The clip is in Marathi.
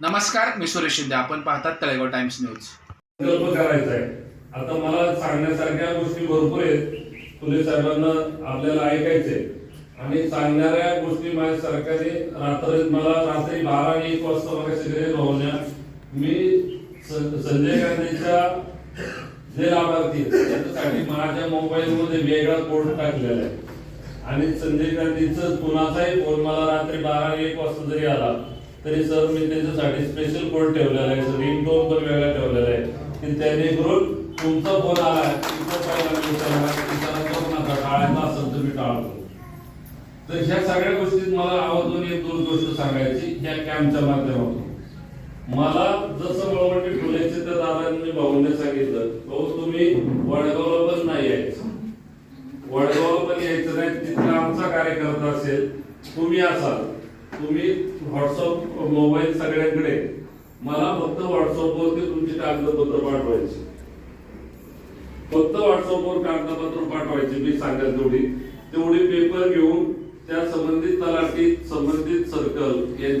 नमस्कार मी सुरेश शिंदे. आपण पाहतात तळेगाव टाइम्स न्यूज. संकल्प करायचा आहे. आता मला सांगण्यासारख्या गोष्टी भरपूर आहेत. फुले साहेबांना आपल्याला ऐकायचे आणि सांगणाऱ्या गोष्टी माझ्या सरकारी रात्री मला रात्री बारा आणि एक वाजता मला सगळे राहण्या मी संजय गांधीच्या जे लाभार्थी त्याच्यासाठी माझ्या मोबाईल मध्ये वेगळा कोड टाकलेला आहे. आणि संजय गांधीचं कुणाचाही फोन मला रात्री बारा एक वाजता जरी आला तरी सर मी त्याच्यासाठी स्पेशल कोड ठेवलेला आहे? रिंग टोन पण वेगळा ठेवलेला आहे. की त्याने करून तुमचा फोन आला तुमचा करू नका टाळायचा असेल तर मी टाळतो. तर ह्या सगळ्या गोष्टीत मला आवर्जून एक दोन गोष्ट सांगायची ह्या कॅम्पच्या माध्यमातून. मला जसं बळवंटी फुलायचे त्या दादांनी भाऊने सांगितलं भाऊ तुम्ही वडगावला पण नाही यायचं. वडगावला पण यायचं नाही तिथला आमचा कार्यकर्ता असेल तुम्ही असाल. तुम्ही व्हॉट्सअप मोबाईल सगळ्यांकडे मला फक्त व्हॉट्सअपवरती तुमची कागदपत्र पाठवायची. फक्त व्हॉट्सअपवर कागदपत्र पाठवायची मी सांगेल तेवढी. तेवढी पेपर घेऊन त्या संबंधित तलाठी संबंधित सर्कल यांच्या